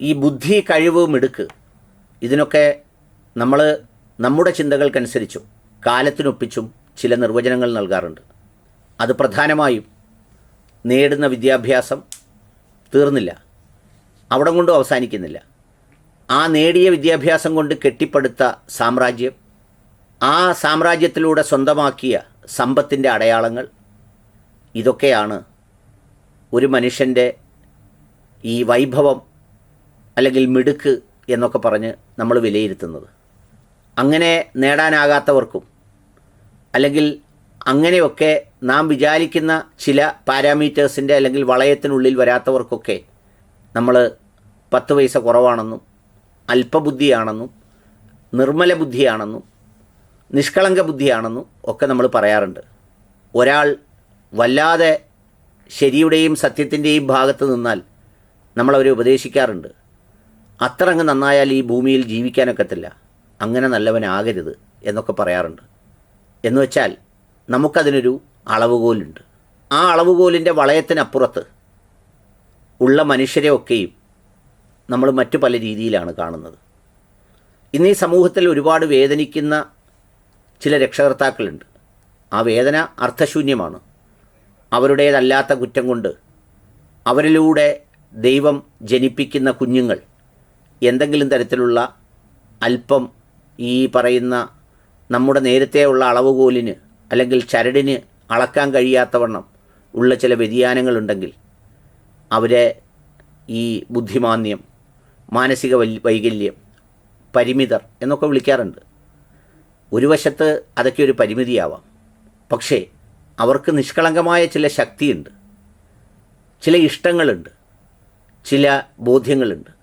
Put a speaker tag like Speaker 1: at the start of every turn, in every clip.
Speaker 1: ഈ ബുദ്ധി കഴിവ് മിടുക്ക് ഇതിനൊക്കെ നമ്മൾ നമ്മുടെ ചിന്തകൾക്കനുസരിച്ചും കാലത്തിനൊപ്പിച്ചും ചില നിർവചനങ്ങൾ നൽകാറുണ്ട്. അത് പ്രധാനമായും നേടുന്ന വിദ്യാഭ്യാസം തീർന്നില്ല. അവിടം കൊണ്ടും അവസാനിക്കുന്നില്ല. ആ നേടിയ വിദ്യാഭ്യാസം കൊണ്ട് കെട്ടിപ്പടുത്ത സാമ്രാജ്യം ആ സാമ്രാജ്യത്തിലൂടെ സ്വന്തമാക്കിയ സമ്പത്തിന്റെ അടയാളങ്ങൾ ഇതൊക്കെയാണ് ഒരു മനുഷ്യന്റെ ഈ വൈഭവം അല്ലെങ്കിൽ മിടുക്ക് എന്നൊക്കെ പറഞ്ഞ് നമ്മൾ വിലയിരുത്തുന്നത്. അങ്ങനെ നേടാനാകാത്തവർക്കും അല്ലെങ്കിൽ അങ്ങനെയൊക്കെ നാം വിചാരിക്കുന്ന ചില പാരാമീറ്റേഴ്സിന്റെ അല്ലെങ്കിൽ വളയത്തിനുള്ളിൽ വരാത്തവർക്കൊക്കെ നമ്മൾ പത്ത് പൈസ കുറവാണെന്നും അല്പബുദ്ധിയാണെന്നും നിർമ്മല ബുദ്ധിയാണെന്നും നിഷ്കളങ്ക ബുദ്ധിയാണെന്നും ഒക്കെ നമ്മൾ പറയാറുണ്ട്. ഒരാൾ വല്ലാതെ ശരിയുടെയും സത്യത്തിന്റെയും ഭാഗത്ത് നിന്നാൽ നമ്മളവരെ ഉപദേശിക്കാറുണ്ട്. അത്ര അങ്ങ് നന്നായാൽ ഈ ഭൂമിയിൽ ജീവിക്കാനൊക്കത്തില്ല. അങ്ങനെ നല്ലവനാകരുത് എന്നൊക്കെ പറയാറുണ്ട്. എന്ന് വെച്ചാൽ നമുക്കതിനൊരു അളവുകോലുണ്ട്. ആ അളവുകോലിന്റെ വളയത്തിനപ്പുറത്ത് ഉള്ള മനുഷ്യരെയൊക്കെയും നമ്മൾ മറ്റു പല രീതിയിലാണ് കാണുന്നത്. ഇന്ന് ഈ സമൂഹത്തിൽ ഒരുപാട് വേദനിക്കുന്ന ചില രക്ഷകർത്താക്കളുണ്ട്. ആ വേദന അർത്ഥശൂന്യമാണ്. അവരുടേതല്ലാത്ത കുറ്റം കൊണ്ട് അവരിലൂടെ ദൈവം ജനിപ്പിക്കുന്ന കുഞ്ഞുങ്ങൾ എന്തെങ്കിലും തരത്തിലുള്ള അല്പം ഈ പറയുന്ന നമ്മുടെ നേരത്തെ ഉള്ള അളവുകോലിന് അല്ലെങ്കിൽ ചരടിന് അളക്കാൻ കഴിയാത്തവണ്ണം ഉള്ള ചില വ്യതിയാനങ്ങളുണ്ടെങ്കിൽ അവരെ ഈ ബുദ്ധിമാന്യം മാനസിക വൈകല്യം പരിമിതർ എന്നൊക്കെ വിളിക്കാറുണ്ട്. ഒരു വശത്ത് അതൊക്കെ ഒരു പരിമിതിയാവാം. പക്ഷേ അവർക്ക് നിഷ്കളങ്കമായ ചില ശക്തിയുണ്ട്. ചില ഇഷ്ടങ്ങളുണ്ട്. ചില ബോധ്യങ്ങളുണ്ട്.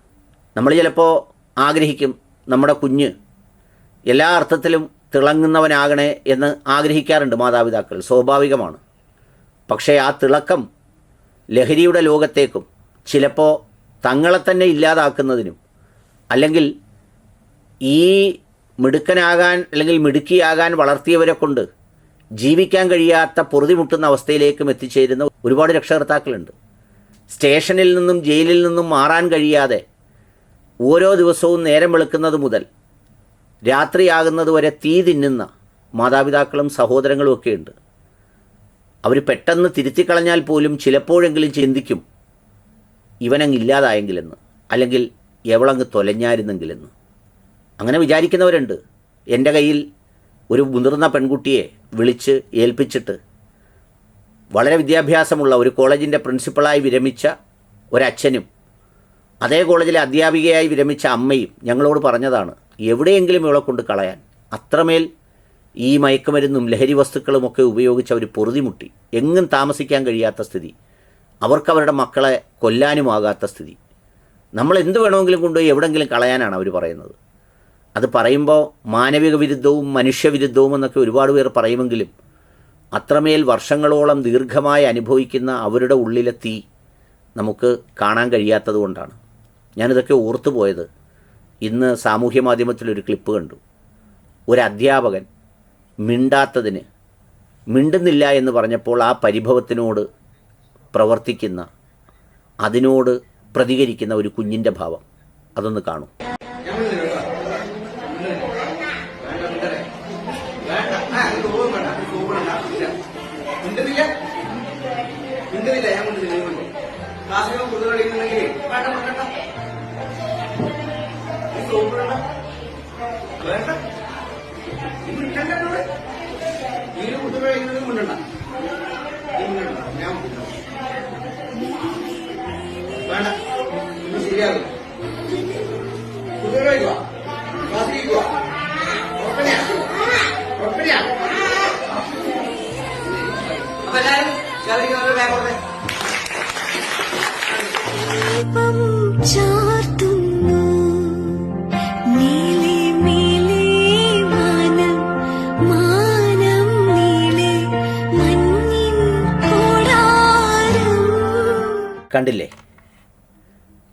Speaker 1: നമ്മൾ ചിലപ്പോൾ ആഗ്രഹിക്കും നമ്മുടെ കുഞ്ഞ് എല്ലാ അർത്ഥത്തിലും തിളങ്ങുന്നവനാകണേ എന്ന് ആഗ്രഹിക്കാറുണ്ട് മാതാപിതാക്കൾ. സ്വാഭാവികമാണ്. പക്ഷേ ആ തിളക്കം ലഹരിയുടെ ലോകത്തേക്കും ചിലപ്പോൾ തങ്ങളെ തന്നെ ഇല്ലാതാക്കുന്നതിനും അല്ലെങ്കിൽ ഈ മിടുക്കനാകാൻ അല്ലെങ്കിൽ മിടുക്കിയാകാൻ വളർത്തിയവരെ കൊണ്ട് ജീവിക്കാൻ കഴിയാത്ത പൊറുതിമുട്ടുന്ന അവസ്ഥയിലേക്കും എത്തിച്ചേരുന്ന ഒരുപാട് രക്ഷകർത്താക്കളുണ്ട്. സ്റ്റേഷനിൽ നിന്നും ജയിലിൽ നിന്നും മാറാൻ കഴിയാതെ ഓരോ ദിവസവും നേരം വെളുക്കുന്നത് മുതൽ രാത്രിയാകുന്നത് വരെ തീ തിന്നുന്ന മാതാപിതാക്കളും സഹോദരങ്ങളും ഒക്കെയുണ്ട് അവർ പെട്ടെന്ന് തിരുത്തിക്കളഞ്ഞാൽ പോലും ചിലപ്പോഴെങ്കിലും ചിന്തിക്കും ഇവനങ്ങ് ഇല്ലാതായെങ്കിലെന്ന്. അല്ലെങ്കിൽ എവളങ്ങ് തൊലഞ്ഞായിരുന്നെങ്കിലെന്ന്. അങ്ങനെ വിചാരിക്കുന്നവരുണ്ട്. എന്റെ കയ്യിൽ ഒരു മുതിർന്ന പെൺകുട്ടിയെ വിളിച്ച് ഏൽപ്പിച്ചിട്ട് വളരെ വിദ്യാഭ്യാസമുള്ള ഒരു കോളേജിന്റെ പ്രിൻസിപ്പളായി വിരമിച്ച ഒരച്ഛനും അതേ കോളേജിലെ അധ്യാപികയായി വിരമിച്ച അമ്മയും ഞങ്ങളോട് പറഞ്ഞതാണ് എവിടെയെങ്കിലും ഇവളെ കൊണ്ട് കളയാൻ. അത്രമേൽ ഈ മയക്കുമരുന്നും ലഹരി വസ്തുക്കളുമൊക്കെ ഉപയോഗിച്ച് അവർ പൊറുതിമുട്ടി. എങ്ങും താമസിക്കാൻ കഴിയാത്ത സ്ഥിതി. അവർക്ക് അവരുടെ മക്കളെ കൊല്ലാനുമാകാത്ത സ്ഥിതി. നമ്മൾ എന്ത് വേണമെങ്കിലും കൊണ്ടുപോയി എവിടെയെങ്കിലും കളയാനാണ് അവർ പറയുന്നത്. അത് പറയുമ്പോൾ മാനവിക വിരുദ്ധവും മനുഷ്യവിരുദ്ധവും എന്നൊക്കെ ഒരുപാട് പേർ പറയുമെങ്കിലും അത്രമേൽ വർഷങ്ങളോളം ദീർഘമായി അനുഭവിക്കുന്ന അവരുടെ ഉള്ളിലെ തീ നമുക്ക് കാണാൻ കഴിയാത്തത് കൊണ്ടാണ്. ഞാനിതൊക്കെ ഓർത്തു പോയത്. ഇന്ന് സാമൂഹ്യ മാധ്യമത്തിലൊരു ക്ലിപ്പ് കണ്ടു. ഒരു അധ്യാപകൻ മിണ്ടാത്തതിന് മിണ്ടുന്നില്ല എന്ന് പറഞ്ഞപ്പോൾ ആ പരിഭവത്തിനോട് പ്രവർത്തിക്കുന്ന അതിനോട് പ്രതികരിക്കുന്ന ഒരു കുഞ്ഞിന്റെ ഭാവം. അതൊന്ന് കാണൂ.
Speaker 2: ക്ലാസ്സിൽ കുതിര കളിക്കുന്നുണ്ടെങ്കിൽ നീ വേണ്ട മിണ്ടണ്ട എന്നോട്. നീ ഒരു കുതിര കളിക്കുന്നത് മിണ്ടണ്ട ഞാൻ. വേണ്ട ഇത് ശരിയാകും കുതിര കളിക്കുക ക്ലാസ്സിൽ ഇരിക്കുക ഉറപ്പനെയാ ഉറപ്പനെയാ അപ്പൊ എല്ലാരും ശാലിക്ക് ബാഗ്
Speaker 1: കണ്ടില്ലേ?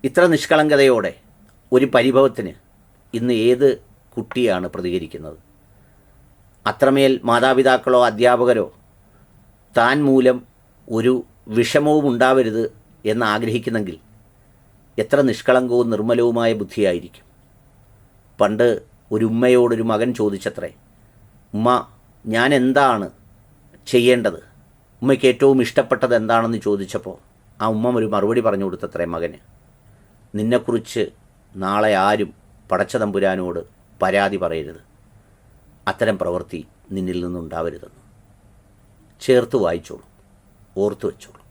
Speaker 1: ഇത്ര നിഷ്കളങ്കതയോടെ ഒരു പരിഭവത്തിന് ഇന്ന് ഏത് കുട്ടിയാണ് പ്രതികരിക്കുന്നത്? അത്രമേൽ മാതാപിതാക്കളോ അധ്യാപകരോ താൻ മൂലം ഒരു വിഷമവും ഉണ്ടാവരുത് എന്ന് ആഗ്രഹിക്കുന്നെങ്കിൽ എത്ര നിഷ്കളങ്കവും നിർമ്മലവുമായ ബുദ്ധിയായിരിക്കും. പണ്ട് ഒരു ഉമ്മയോടൊരു മകൻ ചോദിച്ചത്രേ ഉമ്മ ഞാൻ എന്താണ് ചെയ്യേണ്ടത്? ഉമ്മയ്ക്ക് ഏറ്റവും ഇഷ്ടപ്പെട്ടത് എന്താണെന്ന് ചോദിച്ചപ്പോൾ ആ ഉമ്മ ഒരു മറുപടി പറഞ്ഞു കൊടുത്തത്രേ മകന്. നിന്നെക്കുറിച്ച് നാളെ ആരും പടച്ച തമ്പുരാനോട് പരാതി പറയരുത്. അത്തരം പ്രവൃത്തി നിന്നിൽ നിന്നുണ്ടാവരുതെന്ന്. ചേർത്ത് വായിച്ചോളൂ. ഓർത്തു വെച്ചോളൂ.